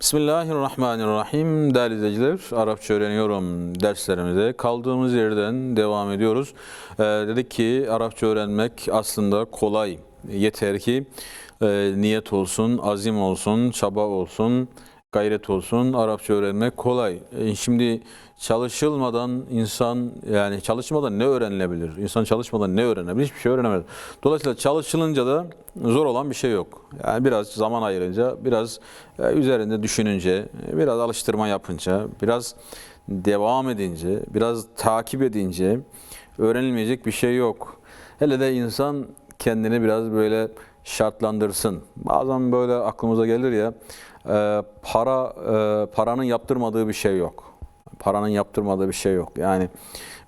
Bismillahirrahmanirrahim. Değerli izleyiciler, Arapça öğreniyorum derslerimize kaldığımız yerden devam ediyoruz. Ee, dedik ki Arapça öğrenmek aslında kolay. Yeter ki e, niyet olsun, azim olsun, çaba olsun, gayret olsun. Arapça öğrenmek kolay. E, şimdi çalışılmadan insan yani çalışmadan ne öğrenilebilir? İnsan çalışmadan ne öğrenebilir? Hiçbir şey öğrenemez. Dolayısıyla çalışılınca da zor olan bir şey yok. Yani biraz zaman ayırınca, biraz e, üzerinde düşününce, biraz alıştırma yapınca, biraz devam edince, biraz takip edince öğrenilmeyecek bir şey yok. Hele de insan kendini biraz böyle şartlandırsın. Bazen böyle aklımıza gelir ya, e, para e, paranın yaptırmadığı bir şey yok. Paranın yaptırmadığı bir şey yok. Yani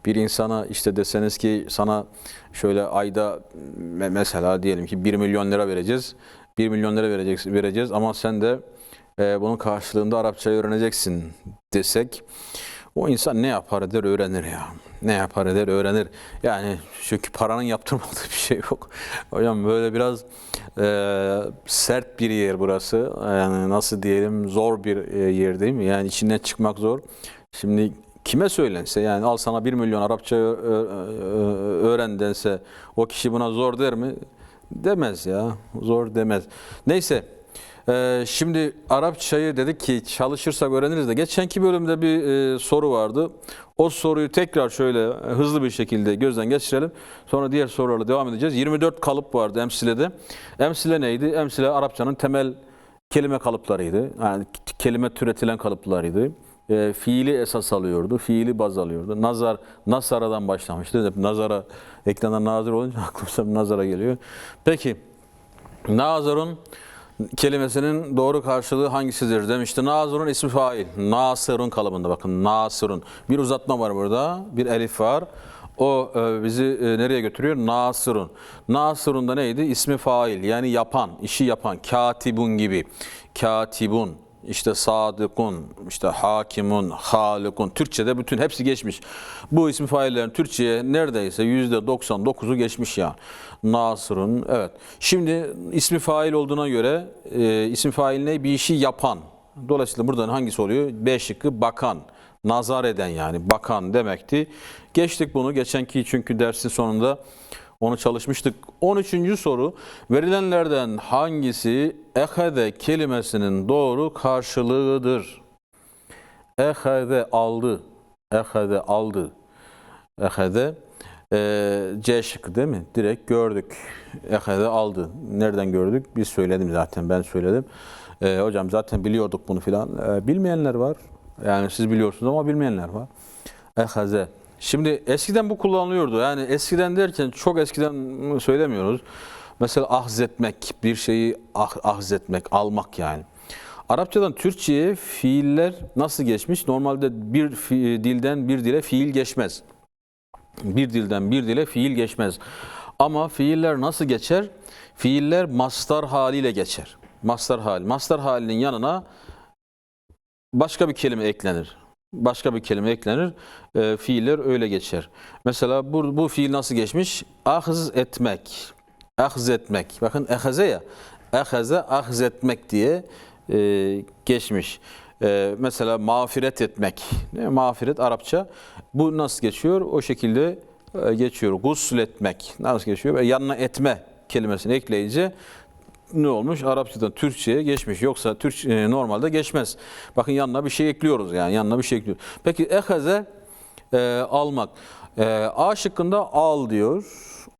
bir insana işte deseniz ki sana şöyle ayda me- mesela diyelim ki 1 milyon lira vereceğiz. 1 milyon lira vereceksin, vereceğiz ama sen de e, bunun karşılığında Arapçayı öğreneceksin desek o insan ne yapar eder öğrenir ya. Ne yapar eder öğrenir. Yani çünkü paranın yaptırmadığı bir şey yok. Hocam böyle biraz e, sert bir yer burası. Yani nasıl diyelim zor bir yer değil mi? Yani içinden çıkmak zor. Şimdi kime söylense yani al sana 1 milyon Arapça öğren dense o kişi buna zor der mi? Demez ya. Zor demez. Neyse. Ee, şimdi Arapçayı dedik ki çalışırsak öğreniriz de geçenki bölümde bir e, soru vardı. O soruyu tekrar şöyle e, hızlı bir şekilde gözden geçirelim. Sonra diğer sorularla devam edeceğiz. 24 kalıp vardı emsilede. Emsile neydi? Emsile Arapçanın temel kelime kalıplarıydı. Yani kelime türetilen kalıplarıydı. E, fiili esas alıyordu, fiili baz alıyordu. Nazar, Nasara'dan başlamıştı. Hep Nazara, ekranda nazır olunca aklıma Nazara geliyor. Peki, Nazır'ın kelimesinin doğru karşılığı hangisidir demişti. Nazır'ın ismi fail. Nasır'ın kalıbında bakın. Nasır'ın. Bir uzatma var burada. Bir elif var. O e, bizi e, nereye götürüyor? Nasır'ın. Nasır'ın da neydi? İsmi fail. Yani yapan, işi yapan. Katibun gibi. Katibun. İşte sadıkun, işte hakimun, halikun. Türkçe'de bütün hepsi geçmiş. Bu isim faillerin Türkçe'ye neredeyse yüzde 99'u geçmiş ya. Nasır'ın, evet. Şimdi ismi fail olduğuna göre e, isim fail ne? Bir işi yapan. Dolayısıyla buradan hangisi oluyor? B şıkkı bakan. Nazar eden yani bakan demekti. Geçtik bunu. Geçenki çünkü dersin sonunda onu çalışmıştık. 13. soru. Verilenlerden hangisi ehade kelimesinin doğru karşılığıdır? Ehade aldı. Ehade aldı. Ehade e, C şıkkı değil mi? Direkt gördük. Ehade aldı. Nereden gördük? Biz söyledim zaten. Ben söyledim. E, hocam zaten biliyorduk bunu filan. E, bilmeyenler var. Yani siz biliyorsunuz ama bilmeyenler var. Ehaze. Şimdi eskiden bu kullanılıyordu. Yani eskiden derken çok eskiden söylemiyoruz. Mesela ahzetmek, bir şeyi ah, ahzetmek, almak yani. Arapçadan Türkçe'ye fiiller nasıl geçmiş? Normalde bir fi- dilden bir dile fiil geçmez. Bir dilden bir dile fiil geçmez. Ama fiiller nasıl geçer? Fiiller mastar haliyle geçer. Mastar hal. Mastar halinin yanına başka bir kelime eklenir. Başka bir kelime eklenir. E, fiiller öyle geçer. Mesela bu, bu fiil nasıl geçmiş? Ahz etmek. Ahz etmek. Bakın ehaze ya. Ehaze ahz etmek diye e, geçmiş. E, mesela mağfiret etmek. Ne? Mağfiret Arapça. Bu nasıl geçiyor? O şekilde e, geçiyor. Gusül etmek. Nasıl geçiyor? Ve yanına etme kelimesini ekleyince ne olmuş? Arapçadan Türkçe'ye geçmiş. Yoksa Türk e, normalde geçmez. Bakın yanına bir şey ekliyoruz yani. Yanına bir şey ekliyoruz. Peki ehaze e, almak. E, A şıkkında al diyor.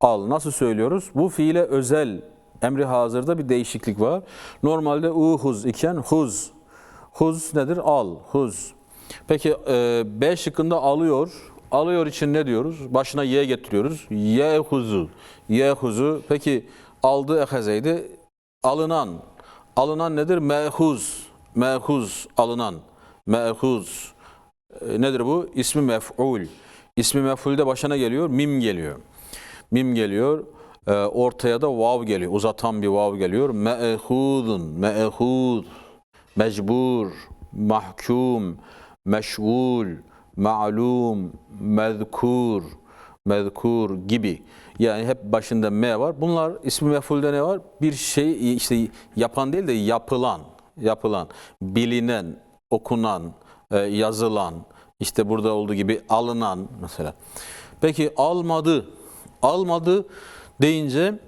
Al. Nasıl söylüyoruz? Bu fiile özel emri hazırda bir değişiklik var. Normalde uhuz iken huz. Huz nedir? Al. Huz. Peki e, B şıkkında alıyor. Alıyor için ne diyoruz? Başına ye getiriyoruz. Ye huzu. Ye huzu. Peki aldı ehazeydi. Alınan. Alınan nedir? Mehuz. Mehuz. Alınan. Mehuz. E, nedir bu? İsmi mef'ul. İsmi mef'ulde başına geliyor. Mim geliyor. Mim geliyor. E, ortaya da vav geliyor. Uzatan bir vav geliyor. Me'hudun. Me'hud. Mecbur. Mahkum. Meşgul. Ma'lum. Mezkur. Mezkur gibi. Yani hep başında me var. Bunlar ismi mef'ulde ne var? Bir şey işte yapan değil de yapılan. yapılan, bilinen, okunan, e, yazılan, işte burada olduğu gibi alınan mesela. Peki almadı, almadı deyince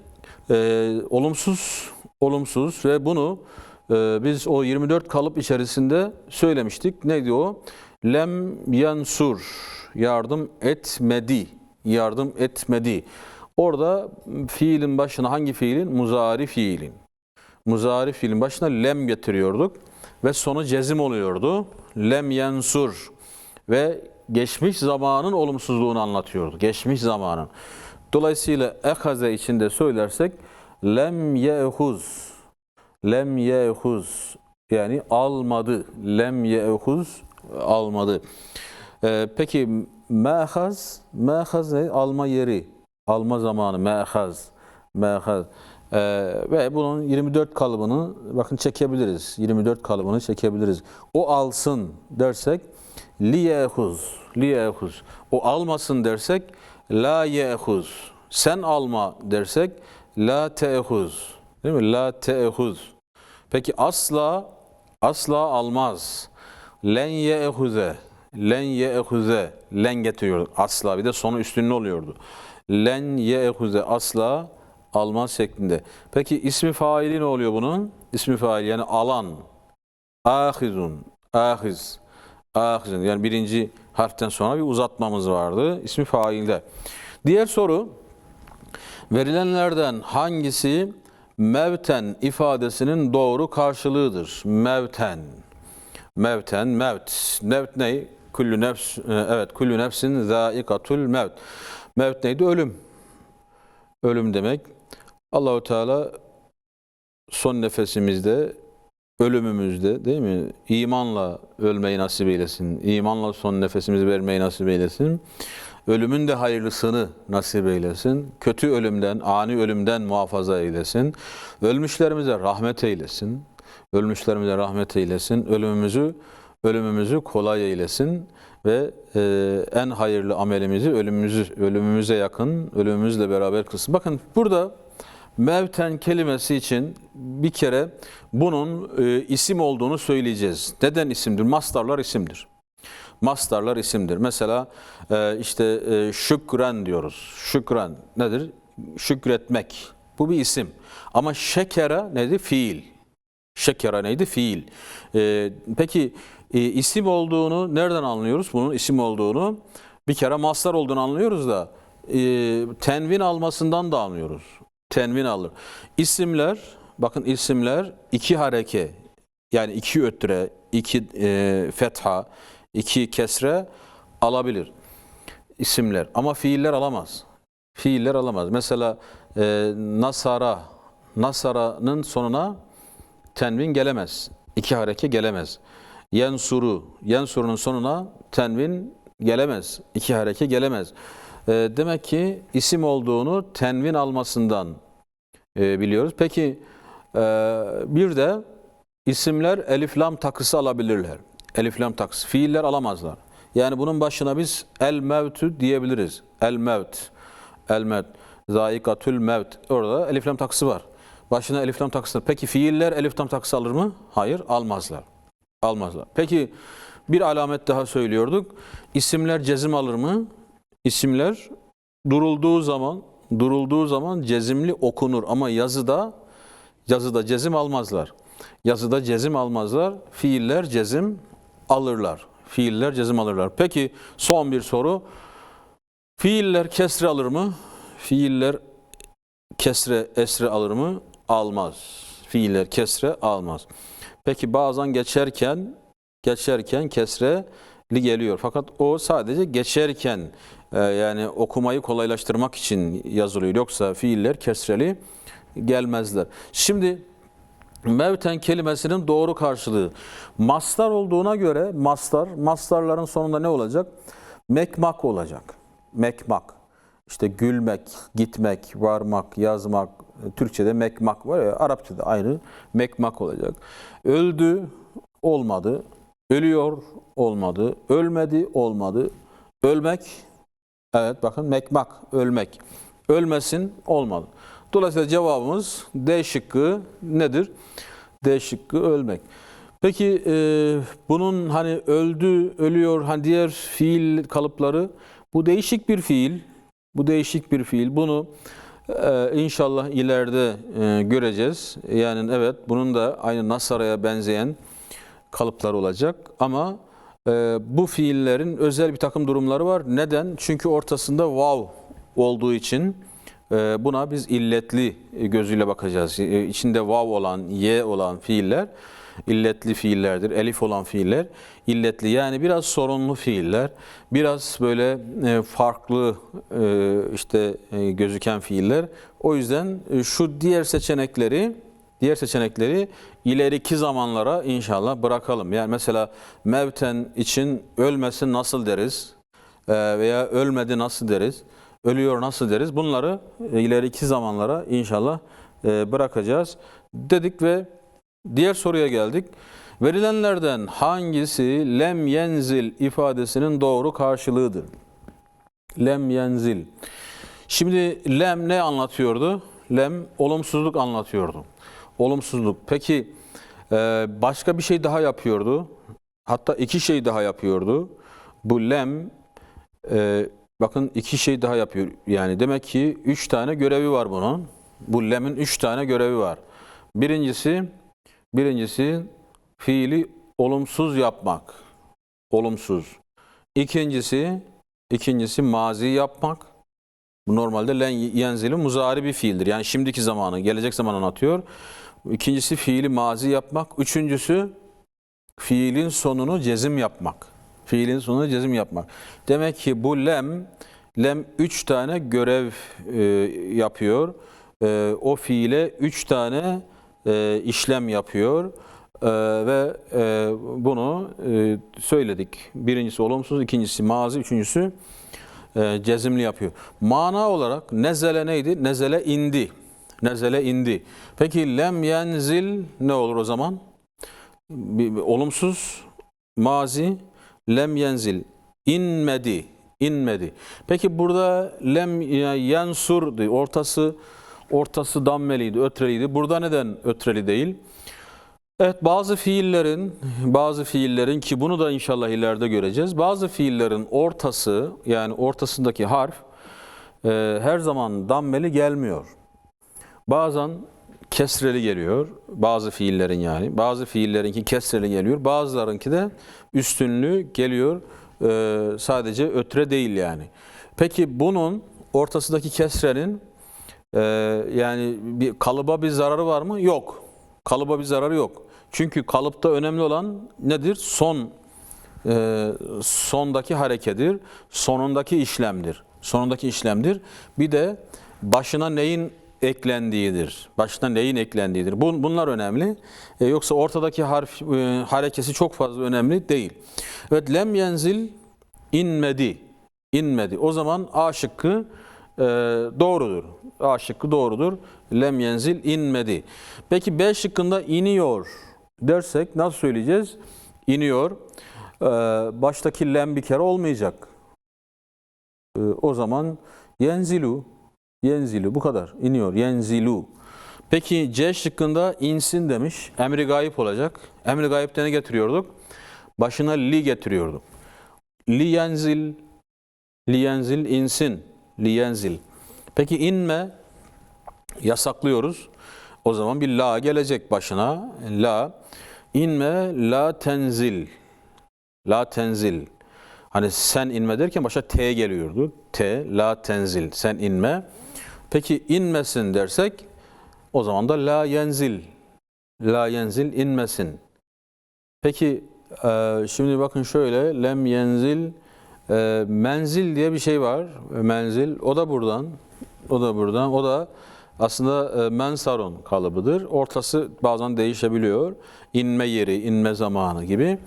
e, olumsuz, olumsuz ve bunu e, biz o 24 kalıp içerisinde söylemiştik. Neydi o? Lem yansur, yardım etmedi, yardım etmedi. Orada fiilin başına hangi fiilin? Muzari fiilin. Muzari fiilin başına lem getiriyorduk ve sonu cezim oluyordu. Lem yansur ve geçmiş zamanın olumsuzluğunu anlatıyordu. Geçmiş zamanın. Dolayısıyla ehaze içinde söylersek lem ye'huz lem ye'huz yani almadı. Lem ye'huz almadı. Ee, peki me'haz me'haz ne? Alma yeri. Alma zamanı me'haz. Me'haz. Ee, ve bunun 24 kalıbını bakın çekebiliriz. 24 kalıbını çekebiliriz. O alsın dersek li ye'huz. Li ye'huz. O almasın dersek la ye'huz. Sen alma dersek la te'huz. Değil mi? La te'huz. Peki asla asla almaz. Len ye'huze. Len ye'huze. Len getiriyor asla. Bir de sonu üstünlü oluyordu. Len ye'huze asla almaz şeklinde. Peki ismi faili ne oluyor bunun? İsmi faili yani alan. Ahizun. Ahiz. Ahizun. Yani birinci harften sonra bir uzatmamız vardı. İsmi failde. Diğer soru verilenlerden hangisi mevten ifadesinin doğru karşılığıdır? Mevten. Mevten, mevt. Mevt ne? Kullu nefs, e, evet, kullu nefsin zaikatul mevt. Mevt neydi? Ölüm. Ölüm demek. Allahu Teala son nefesimizde, ölümümüzde değil mi? İmanla ölmeyi nasip eylesin. İmanla son nefesimizi vermeyi nasip eylesin. Ölümün de hayırlısını nasip eylesin. Kötü ölümden, ani ölümden muhafaza eylesin. Ölmüşlerimize rahmet eylesin. Ölmüşlerimize rahmet eylesin. Ölümümüzü ölümümüzü kolay eylesin ve e, en hayırlı amelimizi ölümümüzü ölümümüze yakın, ölümümüzle beraber kılsın. Bakın burada mevten kelimesi için bir kere bunun e, isim olduğunu söyleyeceğiz. Neden isimdir? Mastarlar isimdir. Mastarlar isimdir. Mesela e, işte e, şükren diyoruz. Şükren nedir? Şükretmek. Bu bir isim. Ama şekere nedir? Fiil. Şekere neydi? Fiil. E, peki e, isim olduğunu nereden anlıyoruz? Bunun isim olduğunu bir kere mastar olduğunu anlıyoruz da e, tenvin almasından da anlıyoruz. Tenvin alır. İsimler, bakın isimler iki hareke yani iki ötre, iki e, fetha, iki kesre alabilir isimler. Ama fiiller alamaz. Fiiller alamaz. Mesela e, Nasara, Nasara'nın sonuna tenvin gelemez. İki hareke gelemez. Yensuru, Yensuru'nun sonuna tenvin gelemez. İki hareke gelemez. E, demek ki isim olduğunu tenvin almasından e, biliyoruz. Peki e, bir de isimler elif lam takısı alabilirler. Elif lam takısı. Fiiller alamazlar. Yani bunun başına biz el mevtü diyebiliriz. El mevt. El mevt. Zaikatül mevt. Orada elif lam takısı var. Başına elif lam takısı. Peki fiiller elif lam takısı alır mı? Hayır, almazlar. Almazlar. Peki bir alamet daha söylüyorduk. İsimler cezim alır mı? İsimler durulduğu zaman durulduğu zaman cezimli okunur ama yazıda yazıda cezim almazlar. Yazıda cezim almazlar. Fiiller cezim alırlar. Fiiller cezim alırlar. Peki son bir soru. Fiiller kesre alır mı? Fiiller kesre esre alır mı? Almaz. Fiiller kesre almaz. Peki bazen geçerken geçerken kesreli geliyor. Fakat o sadece geçerken e, yani okumayı kolaylaştırmak için yazılıyor. Yoksa fiiller kesreli gelmezler. Şimdi mevten kelimesinin doğru karşılığı mastar olduğuna göre mastar, mastarların sonunda ne olacak? Mekmak olacak. Mekmak. İşte gülmek, gitmek, varmak, yazmak. Türkçe'de mekmak var ya, Arapça'da ayrı mekmak olacak. Öldü, olmadı. Ölüyor, olmadı. Ölmedi, olmadı. Ölmek, evet bakın mekmak, ölmek. Ölmesin, olmadı. Dolayısıyla cevabımız D şıkkı nedir? D şıkkı ölmek. Peki e, bunun hani öldü, ölüyor, hani diğer fiil kalıpları bu değişik bir fiil. Bu değişik bir fiil. Bunu e, inşallah ileride e, göreceğiz. Yani evet bunun da aynı Nasara'ya benzeyen kalıplar olacak ama e, bu fiillerin özel bir takım durumları var. Neden? Çünkü ortasında vav olduğu için e, buna biz illetli gözüyle bakacağız. E, içinde vav olan, ye olan fiiller illetli fiillerdir. Elif olan fiiller illetli yani biraz sorunlu fiiller. Biraz böyle e, farklı e, işte e, gözüken fiiller. O yüzden şu diğer seçenekleri Diğer seçenekleri ileriki zamanlara inşallah bırakalım. Yani mesela mevten için ölmesin nasıl deriz? Veya ölmedi nasıl deriz? Ölüyor nasıl deriz? Bunları ileriki zamanlara inşallah bırakacağız dedik ve diğer soruya geldik. Verilenlerden hangisi lem yenzil ifadesinin doğru karşılığıdır? Lem yenzil. Şimdi lem ne anlatıyordu? Lem olumsuzluk anlatıyordu. Olumsuzluk. Peki e, başka bir şey daha yapıyordu. Hatta iki şey daha yapıyordu. Bu lem e, bakın iki şey daha yapıyor. Yani demek ki üç tane görevi var bunun. Bu lemin üç tane görevi var. Birincisi birincisi fiili olumsuz yapmak. Olumsuz. İkincisi ikincisi mazi yapmak. Bu normalde len yenzili muzari bir fiildir. Yani şimdiki zamanı, gelecek zamanı anlatıyor. İkincisi fiili mazi yapmak. Üçüncüsü fiilin sonunu cezim yapmak. Fiilin sonunu cezim yapmak. Demek ki bu lem, lem üç tane görev e, yapıyor. E, o fiile üç tane e, işlem yapıyor. E, ve e, bunu e, söyledik. Birincisi olumsuz, ikincisi mazi, üçüncüsü e, cezimli yapıyor. Mana olarak nezele neydi? Nezele indi. Nezele indi. Peki lem yenzil ne olur o zaman? Bir, bir olumsuz mazi lem yenzil inmedi. inmedi. Peki burada lem yensurdu. Ortası ortası dammeliydi, ötreliydi. Burada neden ötreli değil? Evet bazı fiillerin bazı fiillerin ki bunu da inşallah ileride göreceğiz. Bazı fiillerin ortası yani ortasındaki harf e, her zaman dammeli gelmiyor. Bazen kesreli geliyor. Bazı fiillerin yani. Bazı fiillerinki kesreli geliyor. Bazılarınki de üstünlü geliyor. E, sadece ötre değil yani. Peki bunun ortasındaki kesrenin e, yani bir kalıba bir zararı var mı? Yok. Kalıba bir zararı yok. Çünkü kalıpta önemli olan nedir? Son e, sondaki harekedir, sonundaki işlemdir. Sonundaki işlemdir. Bir de başına neyin eklendiğidir. Başına neyin eklendiğidir. Bun, bunlar önemli. E, yoksa ortadaki harf e, harekesi çok fazla önemli değil. Evet lem yenzil inmedi. İnmedi. O zaman A şıkkı e, doğrudur. A şıkkı doğrudur. Lem yenzil inmedi. Peki B şıkkında iniyor dersek nasıl söyleyeceğiz? İniyor. Ee, baştaki lem bir kere olmayacak. Ee, o zaman yenzilu, yenzilu bu kadar. İniyor, yenzilu. Peki C şıkkında insin demiş. Emri gayip olacak. Emri gayipte ne getiriyorduk? Başına li getiriyorduk. Li yenzil, li yenzil insin, li yenzil. Peki inme yasaklıyoruz. O zaman bir la gelecek başına. La inme la tenzil. La tenzil. Hani sen inme derken başa T geliyordu. T, la tenzil. Sen inme. Peki inmesin dersek o zaman da la yenzil. La yenzil inmesin. Peki şimdi bakın şöyle lem yenzil e, menzil diye bir şey var. Menzil. O da buradan. O da buradan. O da aslında e, mensarun kalıbıdır. Ortası bazen değişebiliyor. İnme yeri, inme zamanı gibi.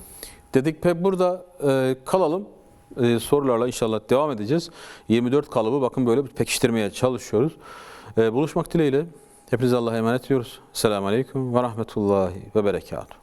Dedik pek burada e, kalalım. E, sorularla inşallah devam edeceğiz. 24 kalıbı bakın böyle pekiştirmeye çalışıyoruz. E, buluşmak dileğiyle. Hepinize Allah'a emanet ediyoruz. Selamun Aleyküm ve Rahmetullahi ve Berekatuhu.